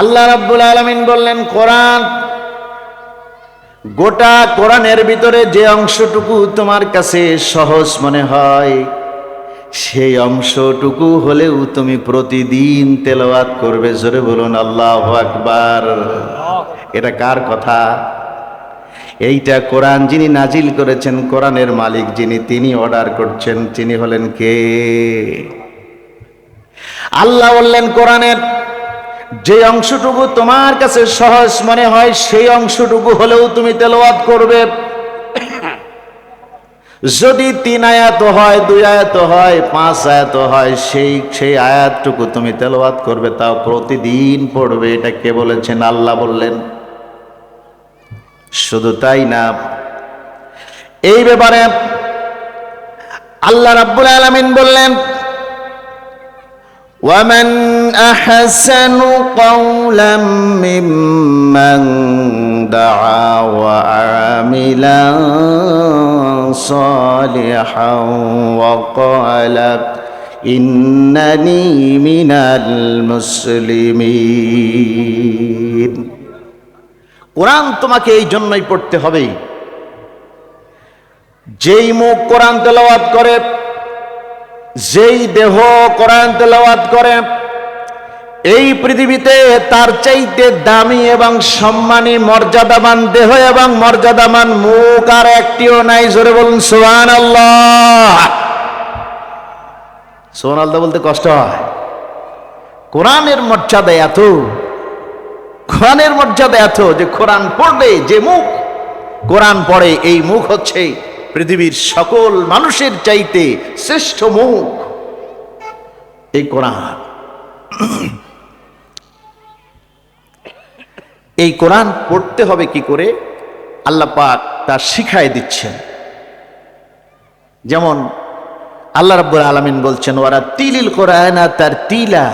আল্লাহ রাব্বুল আলামিন বললেন, কোরআন, গোটা কোরআনের ভিতরে যে অংশটুকু তোমার কাছে সহজ মনে হয়, সেই অংশটুকু হলেও তুমি প্রতিদিন তেলাওয়াত করবে। জোরে বলুন, আল্লাহ আকবার। এটা কার কথা? এইটা কোরআন যিনি নাজিল করেছেন, কোরআনের মালিক যিনি, তিনি অর্ডার করছেন, তিনি হলেন কে? আল্লাহ বললেন, কোরআনের যে অংশটুকু তোমার কাছে সহজ মনে হয়, সেই অংশটুকু হলেও তুমি তেলাওয়াত করবে। যদি তিন আয়াত হয়, দুই আয়াত হয়, পাঁচ আয়াত হয়, সেই সেই আয়াতটুকু তুমি তেলাওয়াত করবে, তাও প্রতিদিন পড়বে, এটা কে বলেছেন? আল্লাহ বললেন। শুধু তাই না, এই ব্যাপারে আল্লাহ রাব্বুল আলামিন বললেন ومن أحسن قولا ممن دعا وعمل صالحا وقال إنني من المسلمين কোরআন তোমাকে এই জন্যই পড়তে হবে যেই মুখ কোরআন তেলাওয়াত করে যেই দেহ কোরআন তেলাওয়াত করে, এই পৃথিবীতে তার চাইতে দামি এবং সম্মানী, মর্যাদাবান দেহ এবং মর্যাদাবান মুখ আর একটিও নাই। জোরে বলুন সোহান আল্লাহ সোহান আল্লাহ বলতে কষ্ট হয়। কোরআনের মর্যাদা এত, কোরআনের মর্যাদা এত যে কোরআন পড়লে যে মুখ, কোরআন পড়ে এই মুখ হচ্ছে পৃথিবীর সকল মানুষের চাইতে শ্রেষ্ঠ মুখ এই কোরআন। এই কোরআন পড়তে হবে কি করে? আল্লাহ পাক তা শিখায় দিচ্ছেন। যেমন আল্লাহ রাব্বুল আলামিন বলছেন ওরা তিলিল কোরআন তার তিলা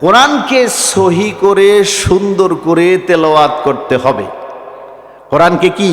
কোরআনকে সহি করে সুন্দর করে তেলাওয়াত করতে হবে। কোরআনকে কি?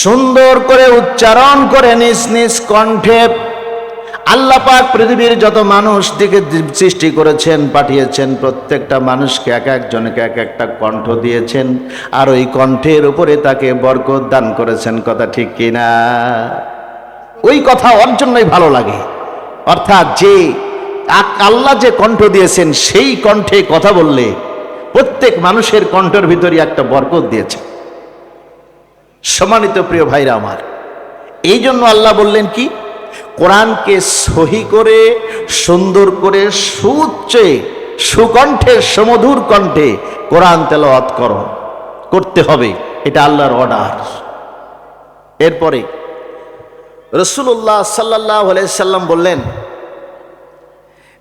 সুন্দর করে উচ্চারণ করে নিজ নিজ কণ্ঠে আল্লাহ পাক পৃথিবীর যত মানুষ দিকে সৃষ্টি করেছেন, পাঠিয়েছেন, প্রত্যেকটা মানুষকে এক একজনকে এক একটা কণ্ঠ দিয়েছেন আর ওই কণ্ঠের উপরে তাকে বরকত দান করেছেন, কথা ঠিক কিনা ওই কথা ওর জন্যই ভালো লাগে। অর্থাৎ যে আল্লাহ যে কণ্ঠ দিয়েছেন, সেই কণ্ঠে কথা বললে প্রত্যেক মানুষের কণ্ঠের ভিতরে একটা বরকত দিয়েছে সম্মানিত প্রিয় ভাইরা আমার, এই জন্য আল্লাহ বললেন কি? কোরআনকে সহি করে, সুন্দর করে সুচ্চে সুকণ্ঠে, সমধুর কণ্ঠে কোরআন তেলাওয়াত করো। করতে হবে, এটা আল্লাহর অর্ডার এরপরে রসুল্লাহ সাল্লাহ সাল্লাম বললেন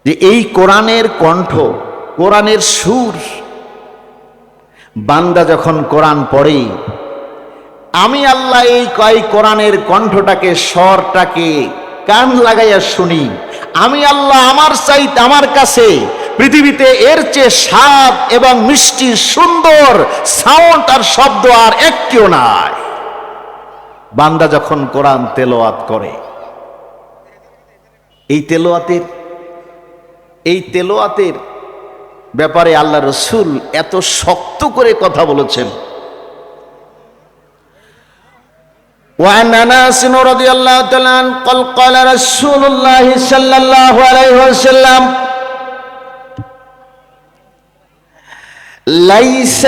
যে, এই কোরআনের কণ্ঠ, কোরআনের সুর, বান্দা যখন কোরআন পড়ে আমি আল্লাহ এই কয় কোরআনের কণ্ঠটাকে, স্বরটাকে কান লাগাইয়া শুনি। আমি আল্লাহ আমার চাইতে, আমার কাছে পৃথিবীতে এর চেয়ে স্বাদ এবং মিষ্টি, সুন্দর সাউন্ড আর শব্দ আর একটিও নাই। বান্দা যখন কোরআন তেলোয়াত করে, এই তেলোয়াতের এই তেলোয়াতের ব্যাপারে আল্লাহ রসুল এত শক্ত করে কথা বলেছেন। وعن انس رضي الله تعالى عنه قال قال رسول الله صلى الله عليه وسلم ليس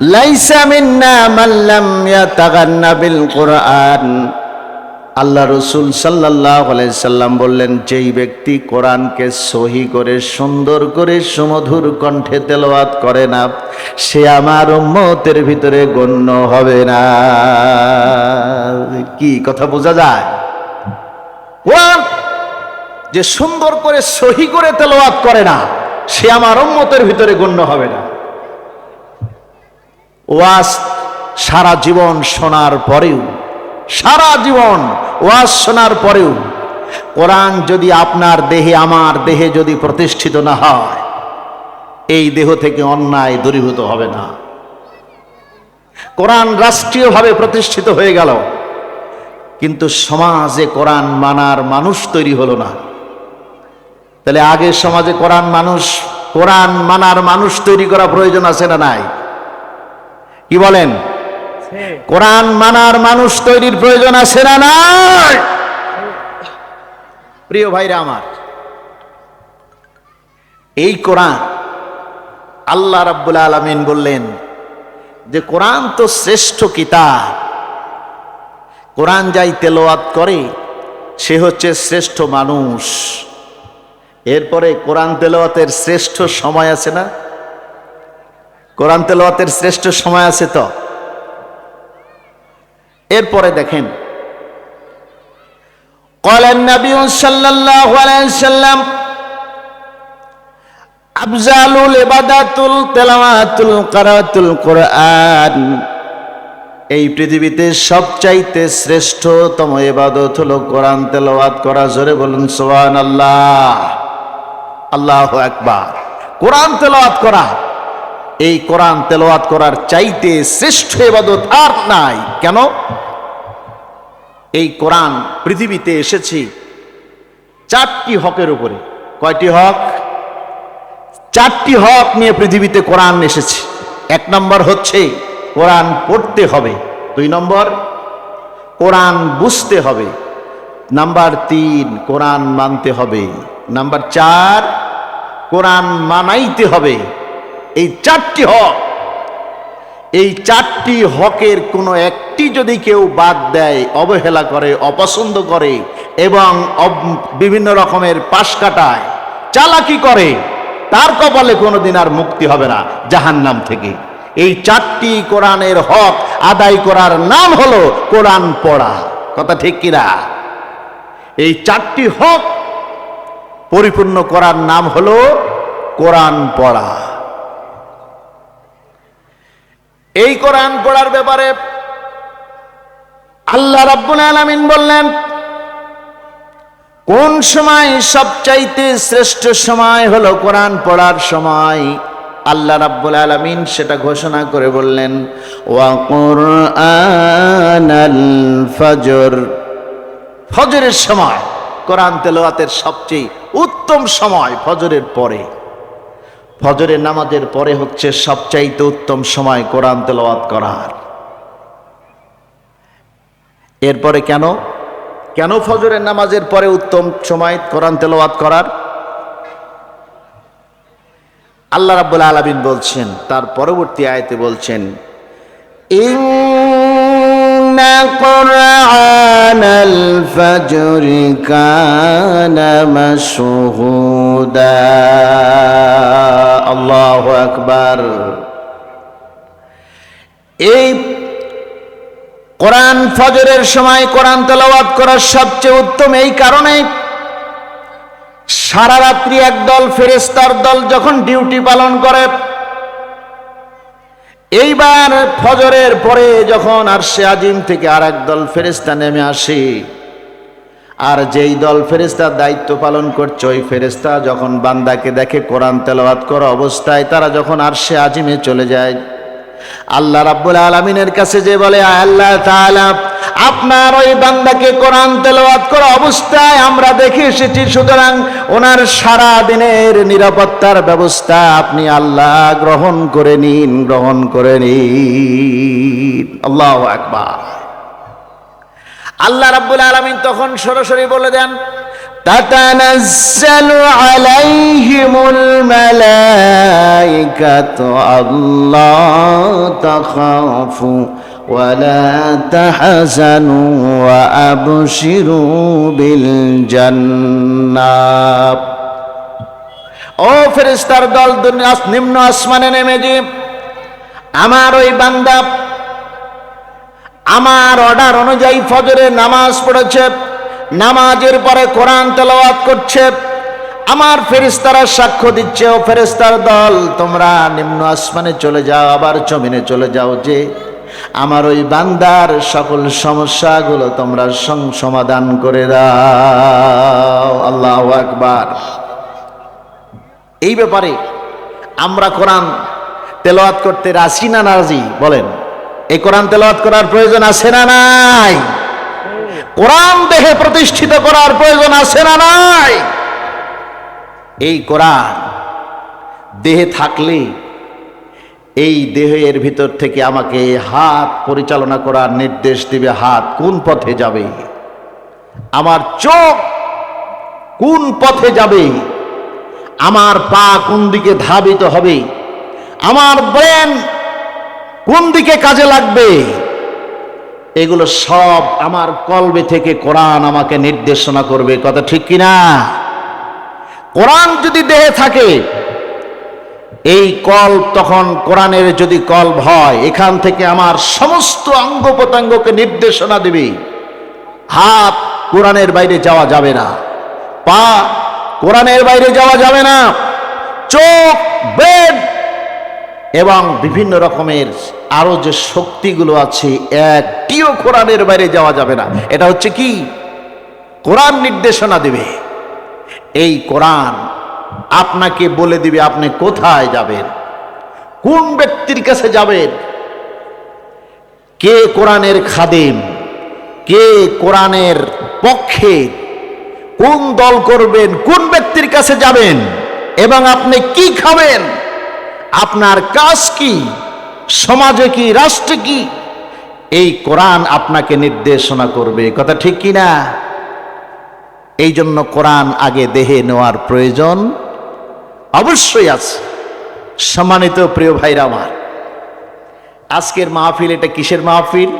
ليس منا من لم يتغنى بالقران আল্লাহ রসুল সাল্লাহ সাল্লাম বললেন, যেই ব্যক্তি কোরআনকে সহি করে, সুন্দর করে, সুমধুর কণ্ঠে তেলাওয়াত করে না, সে আমার উম্মতের ভিতরে গণ্য হবে না। কি কথা বোঝা যায়? যে সুন্দর করে, সহি করে তেলাওয়াত করে না, সে আমার উম্মতের ভিতরে গণ্য হবে না। ওয়াজ সারা জীবন শোনার পরেও সারা জীবন ওয়াজ শোনার পরেও কোরআন যদি আপনার দেহে, আমার দেহে যদি প্রতিষ্ঠিত না হয়, এই দেহ থেকে অন্যায় দূরীভূত হবে না। কোরআন রাষ্ট্রীয়ভাবে প্রতিষ্ঠিত হয়ে গেল, কিন্তু সমাজে কোরআন মানার মানুষ তৈরি হলো না। তাহলে আগের সমাজে কোরআন মানুষ, কোরআন মানার মানুষ তৈরি করা প্রয়োজন আছে না নাই? কি বলেন? কোরআন মানার মানুষ তৈরির প্রয়োজন আছে না প্রিয় ভাইরা আমার, এই কোরআন আল্লাহ রাব্বুল আলামিন বললেন যে কোরআন তো শ্রেষ্ঠ কিতাব। কোরআন যাই তেলোয়াত করে, সে হচ্ছে শ্রেষ্ঠ মানুষ। এরপরে কোরআন তেলাওয়াতের শ্রেষ্ঠ সময় আছে না? কোরআন তেলাওয়াতের শ্রেষ্ঠ সময় আছে তো? এরপরে দেখেন। এই পৃথিবীতে সবচাইতে শ্রেষ্ঠতম এবাদত হলো কোরআন তেলাওয়াত করা। জোরে বলুন, সুবহানাল্লাহ। আল্লাহু আকবার। কোরআন তেলাওয়াত করা। এই কোরআন তেলাওয়াত করার চাইতে শ্রেষ্ঠ এবাদত আর নাই। কেন? এই কোরআন পৃথিবীতে এসেছে চারটি হকের উপরে। কয়টি হক? চারটি হক নিয়ে পৃথিবীতে কোরআন এসেছে। এক নম্বর হচ্ছে কোরআন পড়তে হবে। দুই নম্বর, কোরআন বুঝতে হবে। নাম্বার তিন, কোরআন মানতে হবে। নাম্বার চার, কোরআন মানাইতে হবে। এই চারটি হক। এই চারটি হকের কোনো একটি যদি কেউ বাদ দেয়, অবহেলা করে, অপছন্দ করে এবং বিভিন্ন রকমের পাশ কাটায়, চালাকি করে, তার কপালে কোনোদিন আর মুক্তি হবে না, জাহান্নাম থেকে। এই চারটি কোরআনের হক আদায় করার নাম হলো কোরআন পড়া। কথা ঠিক কিনা এই চারটি হক পরিপূর্ণ করার নাম হলো কোরআন পড়া। এই কোরআন পড়ার ব্যাপারে আল্লাহ রাব্বুল আলামিন বললেন, কোন সময় সবচাইতে শ্রেষ্ঠ সময় হলো কোরআন পড়ার সময়? আল্লাহ রাব্বুল আলামিন সেটা ঘোষণা করে বললেন, ওয়া কুরআনাল ফজর। ফজরের সময় কোরআন তেলাওয়াতের সবচেয়ে উত্তম সময় ফজরের পরে। ফজরের নামাজের পরে হচ্ছে সবচাইতে উত্তম সময় কোরআন তেলাওয়াত করার। এরপরে কেন? কেন ফজরের নামাজের পরে উত্তম সময় কোরআন তেলাওয়াত করার? আল্লাহ রাব্বুল আলামিন বলছেন, তার পরবর্তী আয়তে বলছেন ইন্না কুরআনাল ফজরি কানা মাশহুদা আল্লাহু আকবার এই কোরআন ফজরের সময় কোরআন তেলাওয়াত করার সবচেয়ে উত্তম এই কারণে সারা রাত্রি একদল ফেরেস্তার দল যখন ডিউটি পালন করে এইবার ফজরের পরে যখন আর সে আজিম থেকে আর দল ফেরেস্তা নেমে আসে, আর যেই দল ফেরেস্তার দায়িত্ব পালন করছে, ওই ফেরেস্তা যখন বান্দাকে দেখে কোরআন তেলাওয়াত করা অবস্থায়, তারা যখন আর সে আজিমে চলে যায় আল্লাহ রাব্বুল আলমিনের কাছে যে বলে আল্লাহ তাআলা, আপনার ওই বান্দাকে কোরআন তেলাওয়াত করা অবস্থায় আমরা দেখে এসেছি, সুতরাং ওনার সারা দিনের নিরাপত্তার ব্যবস্থা আপনি আল্লাহ গ্রহণ করে নিন, গ্রহণ করে নিন। আল্লাহ আকবার। আল্লাহ রাব্বুল আলামিন তখন সরাসরি বলে দেন تتنزل عليهم الملائكة الله تخافوا ولا تحزنوا وأبشروا بالجنة ও ফেরেস্তার দল দুনিয়া নিম্ন আসমানে নেমে যে আমার ওই বান্দা আমার অর্ডার অনুযায়ী ফজরে নামাজ পড়েছে নামাজের পরে কোরআন তেলাওয়াত করছে। আমার ফেরেস্তারা সাক্ষ্য দিচ্ছে, ও ফেরেস্তার দল, তোমরা নিম্ন আসমানে চলে যাও, আবার জমিনে চলে যাও যে আমার ওই বান্দার সকল সমস্যাগুলো তোমরা সমাধান করে দাও। আল্লাহ আকবার। এই ব্যাপারে আমরা কোরআন তেলাওয়াত করতে রাজি না নারাজি? বলেন এই কোরআন তেলাওয়াত করার প্রয়োজন আছে না নাই? কোরআন দেহে প্রতিষ্ঠিত করার প্রয়োজন আছে না নাই? এই কোরআন দেহে থাকলে এই দেহের ভিতর থেকে আমাকে হাত পরিচালনা করার নির্দেশ দিবে, হাত কোন পথে যাবে? আমার চোখ কোন পথে যাবে? আমার পা কোন দিকে ধাবিত হবে? আমার ব্রেন কোন দিকে কাজে লাগবে? এগুলো সব আমার কলবে থেকে কোরআন আমাকে নির্দেশনা করবে। কথা ঠিক কিনা? কোরআন যদি দেহে থাকে, এই কল তখন কোরআনের যদি কল্প হয়, এখান থেকে আমার সমস্ত অঙ্গ প্রত্যঙ্গকে নির্দেশনা দেবে। হাত কোরআনের বাইরে যাওয়া যাবে না। পা কোরআনের বাইরে যাওয়া যাবে না। চোখ বেড এবং বিভিন্ন রকমের আরও যে শক্তিগুলো আছে, একটিও কোরআনের বাইরে যাওয়া যাবে না। এটা হচ্ছে কি? কোরআন নির্দেশনা দেবে। এই কোরআন আপনাকে বলে দিবে আপনি কোথায় যাবেন, কোন ব্যক্তির কাছে যাবেন, কে কোরআনের খাদেম, কে কোরআনের পক্ষে, কোন দল করবেন, কোন ব্যক্তির কাছে যাবেন, এবং আপনি কি খাবেন, আপনার কাজ কি? সমাজে কি, রাষ্ট্রে কি? এই কোরআন আপনাকে নির্দেশনা করবে। কথা ঠিক কি না এই জন্য কোরআন আগে দেহে নেওয়ার প্রয়োজন অবশ্যই আছে। সম্মানিত প্রিয় ভাইরা আমার, আজকের মাহফিল এটা কিসের মাহফিল?